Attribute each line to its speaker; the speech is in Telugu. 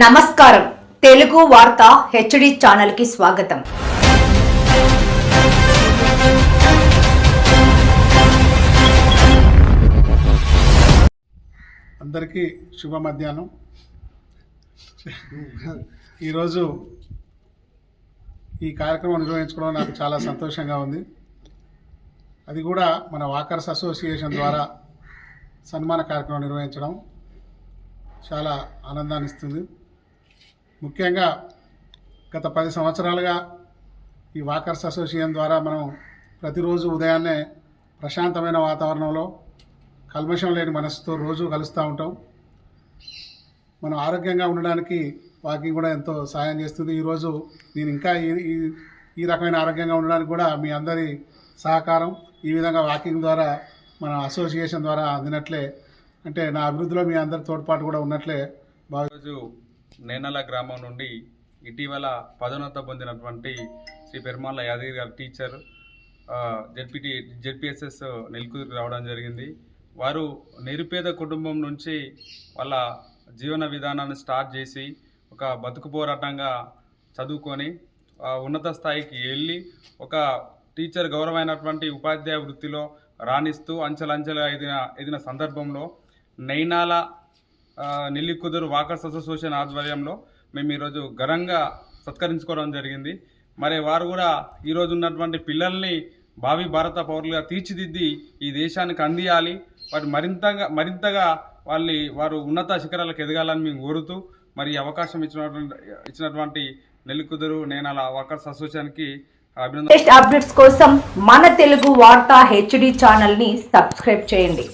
Speaker 1: నమస్కారం. తెలుగు వార్త హెచ్డి ఛానల్కి స్వాగతం.
Speaker 2: అందరికీ శుభ మధ్యాహ్నం ఈరోజు ఈ కార్యక్రమం నిర్వహించుకోవడం నాకు చాలా సంతోషంగా ఉంది. అది కూడా మన వాకర్స్ అసోసియేషన్ ద్వారా సన్మాన కార్యక్రమం నిర్వహించడం చాలా ఆనందాన్ని ఇస్తుంది. ముఖ్యంగా గత పది సంవత్సరాలుగా ఈ వాకర్స్ అసోసియేషన్ ద్వారా మనం ప్రతిరోజు ఉదయాన్నే ప్రశాంతమైన వాతావరణంలో కల్మషం లేని మనసుతో రోజు కలుస్తూ ఉంటాం. మనం ఆరోగ్యంగా ఉండడానికి వాకింగ్ కూడా ఎంతో సహాయం చేస్తుంది. ఈరోజు నేను ఇంకా ఈ ఈ- ఈ రకమైన ఆరోగ్యంగా ఉండడానికి కూడా మీ అందరి సహకారం ఈ విధంగా వాకింగ్ ద్వారా మన అసోసియేషన్ ద్వారా అందినట్లే. అంటే నా అభివృద్ధిలో మీ అందరి తోడ్పాటు కూడా ఉన్నట్లే.
Speaker 3: బాగా నేనల గ్రామం నుండి ఇటీవల పదోన్నత పొందినటువంటి శ్రీ పెరుమాళ్ళ యాదగిరి గారి టీచర్ జెడ్పీటీ జెడ్పిఎస్ఎస్ నెల్కూరుకు రావడం జరిగింది. వారు నిరుపేద కుటుంబం నుంచి వాళ్ళ జీవన విధానాన్ని స్టార్ట్ చేసి ఒక బతుకు పోరాటంగా చదువుకొని ఉన్నత స్థాయికి వెళ్ళి ఒక టీచర్ గౌరవమైనటువంటి ఉపాధ్యాయ వృత్తిలో రాణిస్తూ అంచెలంచెలుగా ఎదిన ఎదిన సందర్భంలో నైనాల నెల్లికుదురు వాకర్స్ అసోసియేషన్ ఆధ్వర్యంలో మేము ఈరోజు ఘనంగా సత్కరించుకోవడం జరిగింది. మరి వారు కూడా ఈరోజు ఉన్నటువంటి పిల్లల్ని భావి భారత పౌరులుగా తీర్చిదిద్ది ఈ దేశానికి అందియాలి. వారు మరింతగా మరింతగా వాళ్ళని వారు ఉన్నత శిఖరాలకు ఎదగాలని మేము కోరుతూ మరి అవకాశం ఇచ్చినటువంటి ఇచ్చినటువంటి నెల్లికుదురు అలా వాకర్స్ అసోసియేషన్కి అభినందన
Speaker 1: అప్డేట్స్ కోసం మన తెలుగు వార్తా హెచ్డి ఛానల్ని సబ్స్క్రైబ్ చేయండి.